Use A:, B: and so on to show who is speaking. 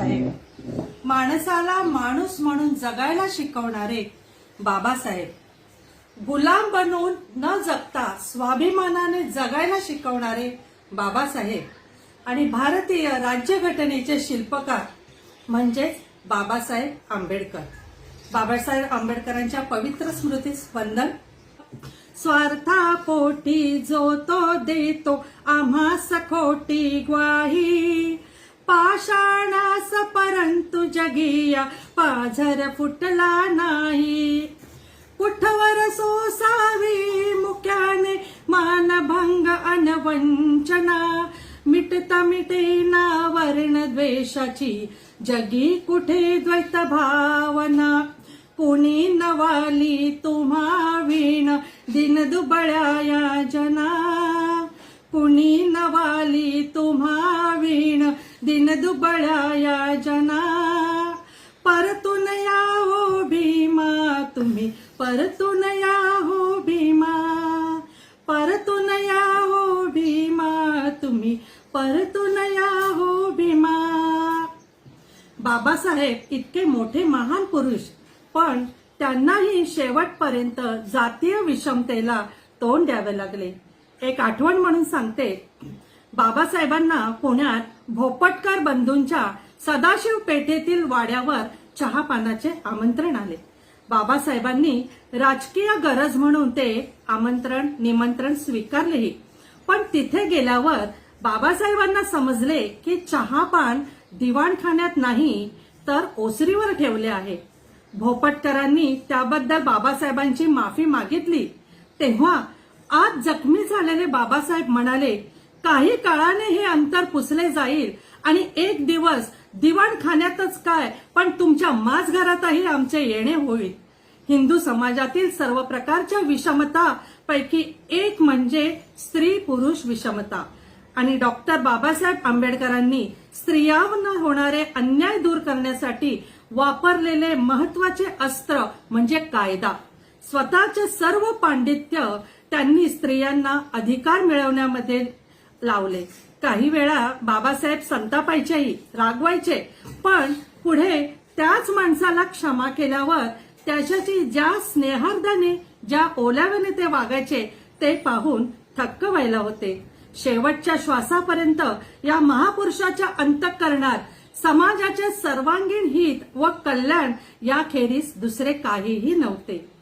A: आहे. माणसाला माणूस म्हणून जगायला शिकवणारे बाबासाहेब. गुलाम बनवून न जगता स्वाभिमानाने जगायला शिकवणारे बाबासाहेब आणि भारतीय राज्यघटनेचे शिल्पकार म्हणजेच बाबासाहेब आंबेडकर. बाबासाहेब आंबेडकरांच्या पवित्र स्मृतीस वंदन स्वार्थापोटी जो तो देतो आम्हा सखोटी ग्वाही. पाषाणास परंतु जगिया पाझर फुटला नाही. कुठवर सोसावी मुक्याने मानभंग अनवंचना मिटता मिटेना वर्ण द्वेषाची जगी कुठे द्वैत भावना. कुणी नवाली तुम्हा वीण दिन दुबळ्या जना. कुणी नवाली तुम्हा दिन दुबळाया जना परतून या हो भीमा तुम्ही परतून या हो भीमा परतून या हो भीमा तुम्ही परतून या हो भीमा. बाबासाहेब इतके मोठे महान पुरुष पण त्यांनाही शेवटपर्यंत जातीय विषमतेला तोंड द्यावे लागले. एक आठवण म्हणून सांगते बाबासाहेबांना पुण्यात भोपटकर बंधूंच्या सदाशिव पेठेतील वाड्यावर चहापानाचे आमंत्रण आले. बाबासाहेबांनी राजकीय गरज म्हणून ते आमंत्रण निमंत्रण स्वीकारलेही. पण तिथे गेल्यावर बाबासाहेबांना समजले की चहापान दिवाणखान्यात नाही तर ओसरीवर ठेवले आहे. भोपटकरांनी त्याबद्दल बाबासाहेबांची माफी मागितली. तेव्हा आज जखमी झालेले बाबासाहेब म्हणाले काही काळाने हे अंतर पुसले जाईल. आणि एक दिवस दिवाणखान्यातच काय पण तुमच्या माझघरातही आमचे येणे होईल. हिंदू समाजातील सर्व प्रकारच्या विषमता पैकी एक म्हणजे स्त्री पुरुष विषमता. आणि डॉक्टर बाबासाहेब आंबेडकरांनी स्त्रियांना होणारे अन्याय दूर करण्यासाठी वापरलेले महत्त्वाचे अस्त्र म्हणजे कायदा. स्वतःचे सर्व पांडित्य त्यांनी स्त्रियांना अधिकार मिळवण्यामध्ये लावले. काही वेळा बाबासाहेब संतापायचेही रागवायचे. पण पुढे त्याच माणसाला क्षमा केल्यावर त्याच्याची ज्या स्नेहार्दाने ज्या ओलाव्याने ते वागायचे ते पाहून थक्क व्हायला होते. शेवटच्या श्वासापर्यंत या महापुरुषाच्या अंतःकरणात समाजाचे सर्वांगीण हित व कल्याण याखेरीस दुसरे काहीही नव्हते.